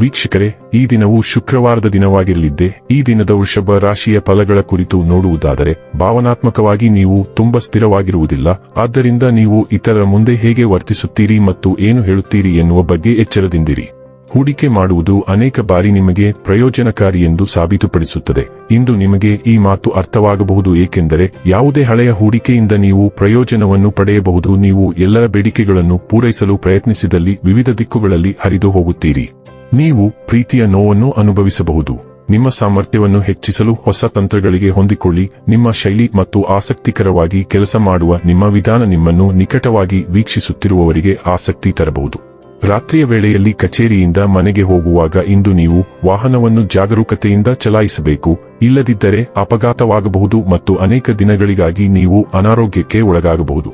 ವೀಕ್ಷಕರೇ, ಈ ದಿನವು ಶುಕ್ರವಾರದ ದಿನವಾಗಿರಲಿದ್ದೆ, ಈ ದಿನದ ವೃಷಭ ರಾಶಿಯ ಫಲಗಳ ಕುರಿತು ನೋಡುವುದಾದರೆ, ಭಾವನಾತ್ಮಕವಾಗಿ ನೀವು ತುಂಬಾ ಸ್ಥಿರವಾಗಿರುವುದಿಲ್ಲ. ಆದ್ದರಿಂದ ನೀವು ಇತರರ ಮುಂದೆ ಹೇಗೆ ವರ್ತಿಸುತ್ತೀರಿ ಮತ್ತು ಏನು ಹೇಳುತ್ತೀರಿ ಎನ್ನುವ ಬಗ್ಗೆ ಎಚ್ಚರದಿಂದಿರಿ. ಹೂಡಿಕೆ ಮಾಡುವುದು ಅನೇಕ ಬಾರಿ ನಿಮಗೆ ಪ್ರಯೋಜನಕಾರಿ ಎಂದು ಸಾಬೀತುಪಡಿಸುತ್ತದೆ. ಇಂದು ನಿಮಗೆ ಈ ಮಾತು ಅರ್ಥವಾಗಬಹುದು, ಏಕೆಂದರೆ ಯಾವುದೇ ಹಳೆಯ ಹೂಡಿಕೆಯಿಂದ ನೀವು ಪ್ರಯೋಜನವನ್ನು ಪಡೆಯಬಹುದು. ನೀವು ಎಲ್ಲರ ಬೇಡಿಕೆಗಳನ್ನು ಪೂರೈಸಲು ಪ್ರಯತ್ನಿಸಿದಲ್ಲಿ ವಿವಿಧ ದಿಕ್ಕುಗಳಲ್ಲಿ ಹರಿದು ಹೋಗುತ್ತೀರಿ. ನೀವು ಪ್ರೀತಿಯ ನೋವನ್ನು ಅನುಭವಿಸಬಹುದು. ನಿಮ್ಮ ಸಾಮರ್ಥ್ಯವನ್ನು ಹೆಚ್ಚಿಸಲು ಹೊಸ ತಂತ್ರಗಳಿಗೆ ಹೊಂದಿಕೊಳ್ಳಿ. ನಿಮ್ಮ ಶೈಲಿ ಮತ್ತು ಆಸಕ್ತಿಕರವಾಗಿ ಕೆಲಸ ಮಾಡುವ ನಿಮ್ಮ ವಿಧಾನ ನಿಮ್ಮನ್ನು ನಿಕಟವಾಗಿ ವೀಕ್ಷಿಸುತ್ತಿರುವವರಿಗೆ ಆಸಕ್ತಿ ತರಬಹುದು. ರಾತ್ರಿಯ ವೇಳೆಯಲ್ಲಿ ಕಚೇರಿಯಿಂದ ಮನೆಗೆ ಹೋಗುವಾಗ ಇಂದು ನೀವು ವಾಹನವನ್ನು ಜಾಗರೂಕತೆಯಿಂದ ಚಲಾಯಿಸಬೇಕು, ಇಲ್ಲದಿದ್ದರೆ ಅಪಘಾತವಾಗಬಹುದು ಮತ್ತು ಅನೇಕ ದಿನಗಳಿಗಾಗಿ ನೀವು ಅನಾರೋಗ್ಯಕ್ಕೆ ಒಳಗಾಗಬಹುದು.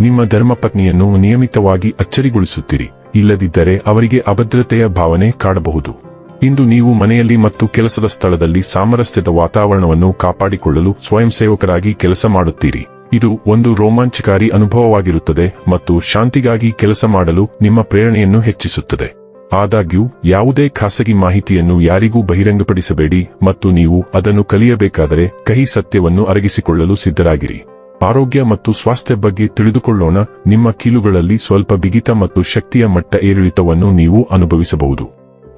ನಿಮ್ಮ ಧರ್ಮಪತ್ನಿಯನ್ನು ನಿಯಮಿತವಾಗಿ ಅಚ್ಚರಿಗೊಳಿಸುತ್ತೀರಿ, ಇಲ್ಲದಿದ್ದರೆ ಅವರಿಗೆ ಅಭದ್ರತೆಯ ಭಾವನೆ ಕಾಡಬಹುದು. ಇಂದು ನೀವು ಮನೆಯಲ್ಲಿ ಮತ್ತು ಕೆಲಸದ ಸ್ಥಳದಲ್ಲಿ ಸಾಮರಸ್ಯದ ವಾತಾವರಣವನ್ನು ಕಾಪಾಡಿಕೊಳ್ಳಲು ಸ್ವಯಂ ಸೇವಕರಾಗಿ ಕೆಲಸ ಮಾಡುತ್ತೀರಿ. ಇದು ಒಂದು ರೋಮಾಂಚಕಾರಿ ಅನುಭವವಾಗಿರುತ್ತದೆ ಮತ್ತು ಶಾಂತಿಗಾಗಿ ಕೆಲಸ ಮಾಡಲು ನಿಮ್ಮ ಪ್ರೇರಣೆಯನ್ನು ಹೆಚ್ಚಿಸುತ್ತದೆ. ಆದಾಗ್ಯೂ, ಯಾವುದೇ ಖಾಸಗಿ ಮಾಹಿತಿಯನ್ನು ಯಾರಿಗೂ ಬಹಿರಂಗಪಡಿಸಬೇಡಿ ಮತ್ತು ನೀವು ಅದನ್ನು ಕಲಿಯಬೇಕಾದರೆ ಕಹಿ ಸತ್ಯವನ್ನು ಅರಗಿಸಿಕೊಳ್ಳಲು ಸಿದ್ಧರಾಗಿರಿ. ಆರೋಗ್ಯ ಮತ್ತು ಸ್ವಾಸ್ಥ್ಯ ಬಗ್ಗೆ ತಿಳಿದುಕೊಳ್ಳೋಣ, ನಿಮ್ಮ ಕೀಲುಗಳಲ್ಲಿ ಸ್ವಲ್ಪ ಬಿಗಿತ ಮತ್ತು ಶಕ್ತಿಯ ಮಟ್ಟ ಏರಿಳಿತವನ್ನು ನೀವು ಅನುಭವಿಸಬಹುದು.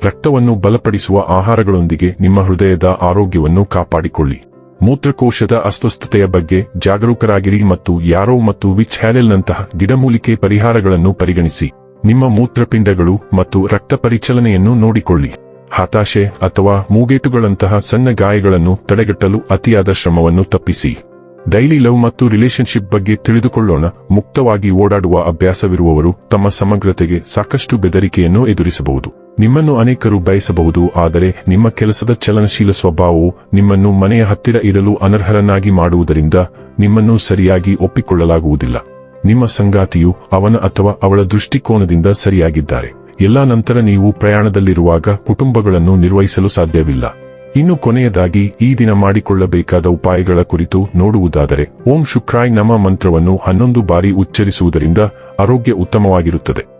ರಕ್ತವನ್ನು ಬಲಪಡಿಸುವ ಆಹಾರಗಳೊಂದಿಗೆ ನಿಮ್ಮ ಹೃದಯದ ಆರೋಗ್ಯವನ್ನು ಕಾಪಾಡಿಕೊಳ್ಳಿ. ಮೂತ್ರಕೋಶದ ಅಸ್ವಸ್ಥತೆಯ ಬಗ್ಗೆ ಜಾಗರೂಕರಾಗಿರಿ ಮತ್ತು ಯಾರೋ ಮತ್ತು ವಿಚ್ ಹ್ಯಾನೆಲ್ನಂತಹ ಗಿಡಮೂಲಿಕೆ ಪರಿಹಾರಗಳನ್ನು ಪರಿಗಣಿಸಿ. ನಿಮ್ಮ ಮೂತ್ರಪಿಂಡಗಳು ಮತ್ತು ರಕ್ತ ಪರಿಚಲನೆಯನ್ನು ನೋಡಿಕೊಳ್ಳಿ. ಹತಾಶೆ ಅಥವಾ ಮೂಗೇಟುಗಳಂತಹ ಸಣ್ಣ ಗಾಯಗಳನ್ನು ತಡೆಗಟ್ಟಲು ಅತಿಯಾದ ಶ್ರಮವನ್ನು ತಪ್ಪಿಸಿ. ಡೈಲಿ ಲವ್ ಮತ್ತು ರಿಲೇಶನ್ಶಿಪ್ ಬಗ್ಗೆ ತಿಳಿದುಕೊಳ್ಳೋಣ. ಮುಕ್ತವಾಗಿ ಓಡಾಡುವ ಅಭ್ಯಾಸವಿರುವವರು ತಮ್ಮ ಸಮಗ್ರತೆಗೆ ಸಾಕಷ್ಟು ಬೆದರಿಕೆಯನ್ನು ಎದುರಿಸಬಹುದು. ನಿಮ್ಮನ್ನು ಅನೇಕರು ಬಯಸಬಹುದು, ಆದರೆ ನಿಮ್ಮ ಕೆಲಸದ ಚಲನಶೀಲ ಸ್ವಭಾವವು ನಿಮ್ಮನ್ನು ಮನೆಯ ಹತ್ತಿರ ಇರಲು ಅನರ್ಹರನ್ನಾಗಿ ಮಾಡುವುದರಿಂದ ನಿಮ್ಮನ್ನು ಸರಿಯಾಗಿ ಒಪ್ಪಿಕೊಳ್ಳಲಾಗುವುದಿಲ್ಲ. ನಿಮ್ಮ ಸಂಗಾತಿಯು ಅವನ ಅಥವಾ ಅವಳ ದೃಷ್ಟಿಕೋನದಿಂದ ಸರಿಯಾಗಿದ್ದಾರೆ. ಎಲ್ಲಾ ನಂತರ ನೀವು ಪ್ರಯಾಣದಲ್ಲಿರುವಾಗ ಕುಟುಂಬಗಳನ್ನು ನಿರ್ವಹಿಸಲು ಸಾಧ್ಯವಿಲ್ಲ. ಇನ್ನು ಕೊನೆಯದಾಗಿ, ಈ ದಿನ ಮಾಡಿಕೊಳ್ಳಬೇಕಾದ ಉಪಾಯಗಳ ಕುರಿತು ನೋಡುವುದಾದರೆ, ಓಂ ಶುಕ್ರಾಯ್ ನಮ ಮಂತ್ರವನ್ನು ಹನ್ನೊಂದು ಬಾರಿ ಉಚ್ಚರಿಸುವುದರಿಂದ ಆರೋಗ್ಯ ಉತ್ತಮವಾಗಿರುತ್ತದೆ.